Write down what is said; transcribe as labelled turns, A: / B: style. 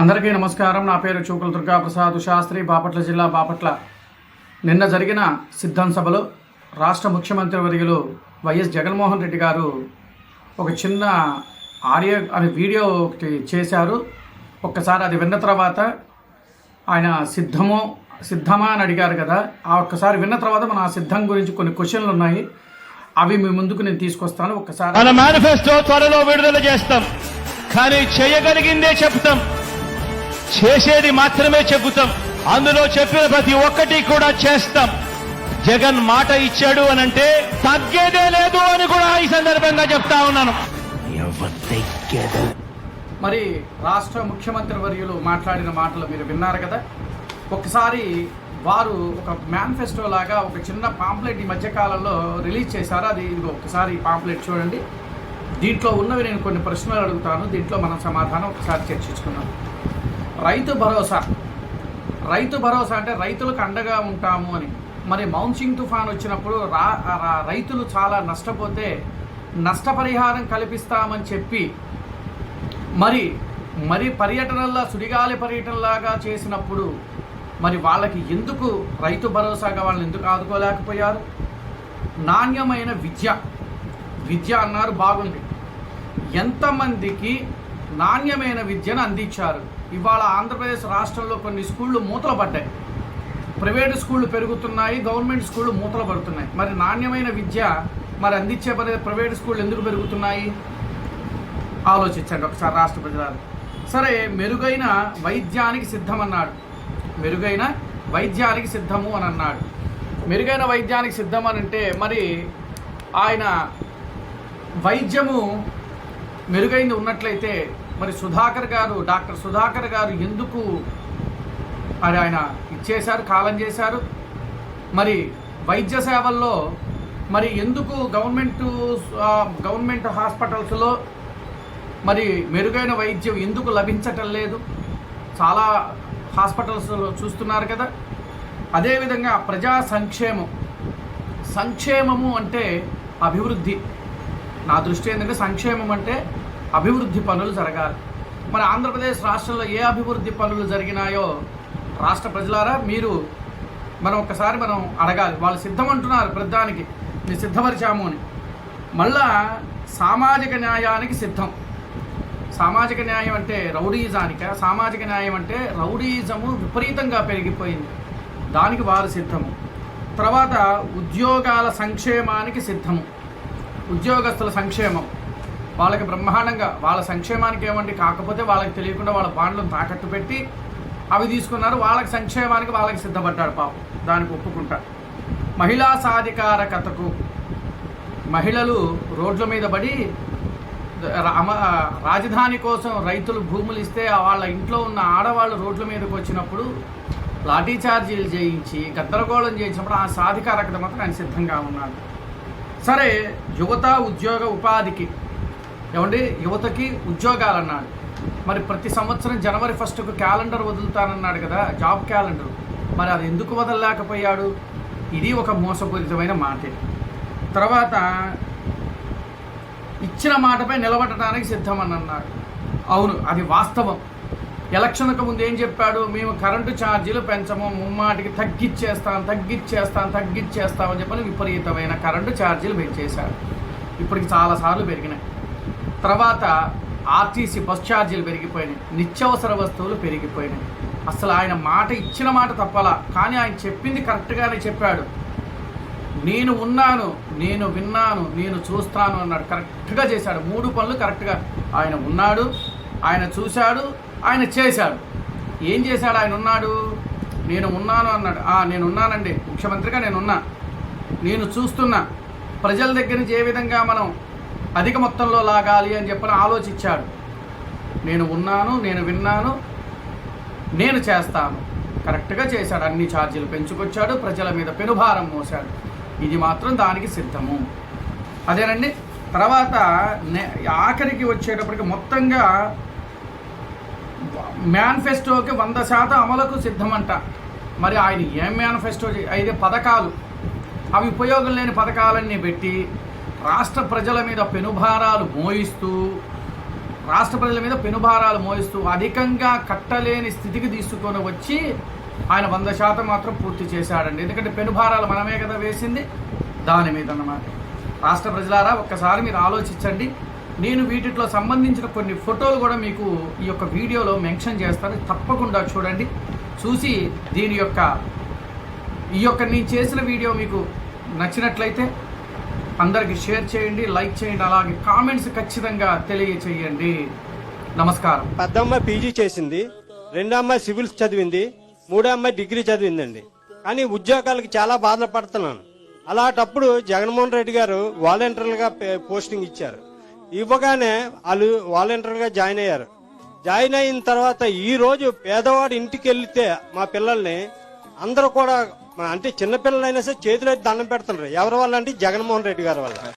A: అందరికీ నమస్కారం. నా పేరు చూకుల దుర్గా ప్రసాద్ శాస్త్రి బాపట్ల జిల్లా బాపట్ల. నిన్న జరిగిన సిద్ధం సభలో రాష్ట్ర ముఖ్యమంత్రి వర్యులు వైఎస్ జగన్మోహన్ రెడ్డి గారు ఒక చిన్న ఆడియో అనే వీడియో ఒకటి చేశారు. ఒక్కసారి అది విన్న తర్వాత ఆయన సిద్ధమో సిద్ధమా అని అడిగారు కదా. ఆ ఒక్కసారి విన్న తర్వాత మన ఆ సిద్ధం గురించి కొన్ని క్వశ్చన్లు ఉన్నాయి. అవి మీ ముందుకు నేను తీసుకొస్తాను. ఒక్కసారి
B: మన మేనిఫెస్టో త్వరలో విడుదల చేస్తాం. కానీ చేయగలిగిందే చెప్తాం. చేసేది మాత్రమే చెబుతాం. అందులో చెప్పిన ప్రతి ఒక్కటి కూడా చేస్తాం. జగన్ మాట ఇచ్చాడు అని అంటే తగ్గేదే లేదు అని కూడా ఈ సందర్భంగా చెప్తా ఉన్నాను.
A: మరి రాష్ట్ర ముఖ్యమంత్రి వర్యులు మాట్లాడిన మాటలు మీరు విన్నారు కదా? ఒకసారి వారు ఒక మేనిఫెస్టో లాగా ఒక చిన్న పాంప్లెట్ ఈ మధ్యకాలంలో రిలీజ్ చేశారు. అది ఇదిగో ఒకసారి ఈ పాంప్లెట్ చూడండి. దీంట్లో ఉన్నవి నేను కొన్ని ప్రశ్నలు అడుగుతాను. దీంట్లో మనం సమాధానం ఒకసారి చర్చించుకుందాం. రైతు భరోసా. రైతు భరోసా అంటే రైతులకు అండగా ఉంటాము అని. మరి మౌన్సింగ్ తుఫాన్ వచ్చినప్పుడు రా రైతులు చాలా నష్టపోతే నష్టపరిహారం కల్పిస్తామని చెప్పి మరి మరి పర్యటనలా సుడిగాలి పర్యటనలాగా చేసినప్పుడు మరి వాళ్ళకి ఎందుకు రైతు భరోసాగా వాళ్ళని ఎందుకు ఆదుకోలేకపోయారు? నాణ్యమైన విద్య. విద్య అన్నారు బాగుంది. ఎంతమందికి నాణ్యమైన విద్యను అందించారు. ఇవాళ ఆంధ్రప్రదేశ్ రాష్ట్రంలో కొన్ని స్కూళ్ళు మూతలు పడ్డాయి. ప్రైవేటు స్కూళ్ళు పెరుగుతున్నాయి గవర్నమెంట్ స్కూళ్ళు మూతలు పడుతున్నాయి. మరి నాణ్యమైన విద్య మరి అందించే పదే ప్రైవేట్ స్కూళ్ళు ఎందుకు పెరుగుతున్నాయి? ఆలోచించండి ఒకసారి రాష్ట్ర ప్రజలు సరే మెరుగైన వైద్యానికి సిద్ధమన్నాడు. మెరుగైన వైద్యానికి సిద్ధము అని అన్నాడు. మెరుగైన వైద్యానికి సిద్ధం అని అంటే మరి ఆయన వైద్యము మెరుగైంది ఉన్నట్లయితే మరి సుధాకర్ గారు డాక్టర్ సుధాకర్ గారు ఎందుకు మరి ఆయన ఇచ్చేశారు కాలం చేశారు? మరి వైద్య సేవల్లో మరి ఎందుకు గవర్నమెంట్ గవర్నమెంట్ హాస్పిటల్స్లో మరి మెరుగైన వైద్యం ఎందుకు లభించటం లేదు? చాలా హాస్పిటల్స్లో చూస్తున్నారు కదా. అదేవిధంగా ప్రజా సంక్షేమం. సంక్షేమము అంటే అభివృద్ధి. నా దృష్టి ఏంటంటే సంక్షేమం అంటే అభివృద్ధి పనులు జరగాలి. మరి ఆంధ్రప్రదేశ్ రాష్ట్రంలో ఏ అభివృద్ధి పనులు జరిగినాయో రాష్ట్ర ప్రజలారా మీరు మనం ఒక్కసారి మనం అడగాలి. వాళ్ళు సిద్ధమంటున్నారు ప్రధానికి మీరు సిద్ధపరిచాము అని. మళ్ళా సామాజిక న్యాయానికి సిద్ధం. సామాజిక న్యాయం అంటే రౌడీజానిక? సామాజిక న్యాయం అంటే రౌడీజము విపరీతంగా పెరిగిపోయింది. దానికి వారు సిద్ధము. తర్వాత ఉద్యోగాల సంక్షేమానికి సిద్ధము. ఉద్యోగస్తుల సంక్షేమం. వాళ్ళకి బ్రహ్మాండంగా వాళ్ళ సంక్షేమానికి ఏమండి కాకపోతే వాళ్ళకి తెలియకుండా వాళ్ళ బాండ్లను తాకట్టు పెట్టి అవి తీసుకున్నారు. వాళ్ళకి సంక్షేమానికి వాళ్ళకి సిద్ధపడ్డాడు పాపం. దానికి ఒప్పుకుంటా. మహిళా సాధికారకతకు మహిళలు రోడ్ల మీద పడి రాజధాని కోసం రైతులు భూములు ఇస్తే వాళ్ళ ఇంట్లో ఉన్న ఆడవాళ్ళు రోడ్ల మీదకి వచ్చినప్పుడు లాఠీ ఛార్జీలు చేయించి గద్దరగోళం చేయించినప్పుడు ఆ సాధికారకత మాత్రం ఆయన సిద్ధంగా ఉన్నాడు. సరే యువత ఉద్యోగ ఉపాధికి ఏమండి యువతకి ఉద్యోగాలు అన్నాడు మరి ప్రతి సంవత్సరం జనవరి ఫస్ట్కు క్యాలెండర్ వదులుతానన్నాడు కదా జాబ్ క్యాలెండర్. మరి అది ఎందుకు వదలలేకపోయాడు? ఇది ఒక మోసపూరితమైన మాటే. తర్వాత ఇచ్చిన మాటపై నిలబడటానికి సిద్ధమని అన్నాడు అవును అది వాస్తవం. ఎలక్షన్కు ముందు ఏం చెప్పాడు? మేము కరెంటు ఛార్జీలు పెంచము ముమ్మాటికి తగ్గిచ్చేస్తాం తగ్గిచ్చేస్తాం తగ్గిచ్చేస్తాం అని చెప్పని విపరీతమైన కరెంటు ఛార్జీలు పెంచేశాడు ఇప్పటికి చాలాసార్లు పెరిగినాయి. తర్వాత ఆర్టీసీ బస్ ఛార్జీలు పెరిగిపోయినాయి. నిత్యావసర వస్తువులు పెరిగిపోయినాయి. అసలు ఆయన మాట ఇచ్చిన మాట తప్పలా కానీ ఆయన చెప్పింది కరెక్ట్గానే చెప్పాడు. నేను ఉన్నాను నేను విన్నాను నేను చూస్తాను అన్నాడు. కరెక్ట్గా చేశాడు. మూడు పనులు కరెక్ట్గా. ఆయన ఉన్నాడు ఆయన చూశాడు ఆయన చేశాడు. ఏం చేశాడు? ఆయన ఉన్నాడు. నేను ఉన్నాను అన్నాడు. నేను ఉన్నానండి. ముఖ్యమంత్రిగా నేను ఉన్నా. నేను చూస్తున్నా. ప్రజల దగ్గర నుంచి ఏ విధంగా మనం అధిక మొత్తంలో లాగాలి అని చెప్పని ఆలోచించాడు. నేను ఉన్నాను నేను విన్నాను నేను చేస్తాను. కరెక్ట్గా చేశాడు. అన్ని ఛార్జీలు పెంచుకొచ్చాడు. ప్రజల మీద పెనుభారం మోశాడు. ఇది మాత్రం దానికి సిద్ధము. అదేనండి? తర్వాత నే- ఆఖరికి వచ్చేటప్పటికి మొత్తంగా మేనిఫెస్టోకి వంద శాతం అమలుకు సిద్ధమంట. మరి ఆయన ఏం మేనిఫెస్టో అయితే పథకాలు. అవి ఉపయోగం లేని పథకాలన్నీ పెట్టి రాష్ట్ర ప్రజల మీద పెనుభారాలు మోయిస్తూ రాష్ట్ర ప్రజల మీద పెనుభారాలు మోయిస్తూ అధికంగా కట్టలేని స్థితికి తీసుకొని వచ్చి ఆయన వంద శాతం మాత్రం పూర్తి చేశాడండి. ఎందుకంటే పెనుభారాలు మనమే కదా వేసింది. దాని మీద అన్నమాట రాష్ట్ర ప్రజలారా ఒక్కసారి మీరు ఆలోచించండి. నేను వీటిలో సంబంధించిన కొన్ని ఫోటోలు కూడా మీకు ఈ యొక్క వీడియోలో మెన్షన్ చేస్తాను. తప్పకుండా చూడండి. చూసి దీని యొక్క ఈ యొక్క నేను చేసిన వీడియో మీకు నచ్చినట్లయితే అందరికీ షేర్ చేయండి లైక్ చేయండి అలాగే కామెంట్స్ ఖచ్చితంగా తెలియచేయండి. నమస్కారం.
C: పెద్దమ్మ పీజీ చేసింది రెండో అమ్మాయి సివిల్స్ చదివింది మూడో అమ్మాయి డిగ్రీ చదివిందండి. కానీ ఉద్యోగాలకి చాలా బాధలు పడుతున్నాను అలాంటప్పుడు జగన్మోహన్ రెడ్డి గారు వాలంటీర్లుగా పోస్టింగ్ ఇచ్చారు. ఇవ్వగానే వాళ్ళు వాలంటీర్గా జాయిన్ అయ్యారు. జాయిన్ అయిన తర్వాత ఈ రోజు పేదవాడి ఇంటికి వెళ్తే మా పిల్లల్ని అందరూ కూడా అంటే చిన్నపిల్లలైనా సరే చేతిలో దండం పెడుతున్నారు ఎవరి వల్ల అంటే జగన్మోహన్ రెడ్డి గారి వల్ల.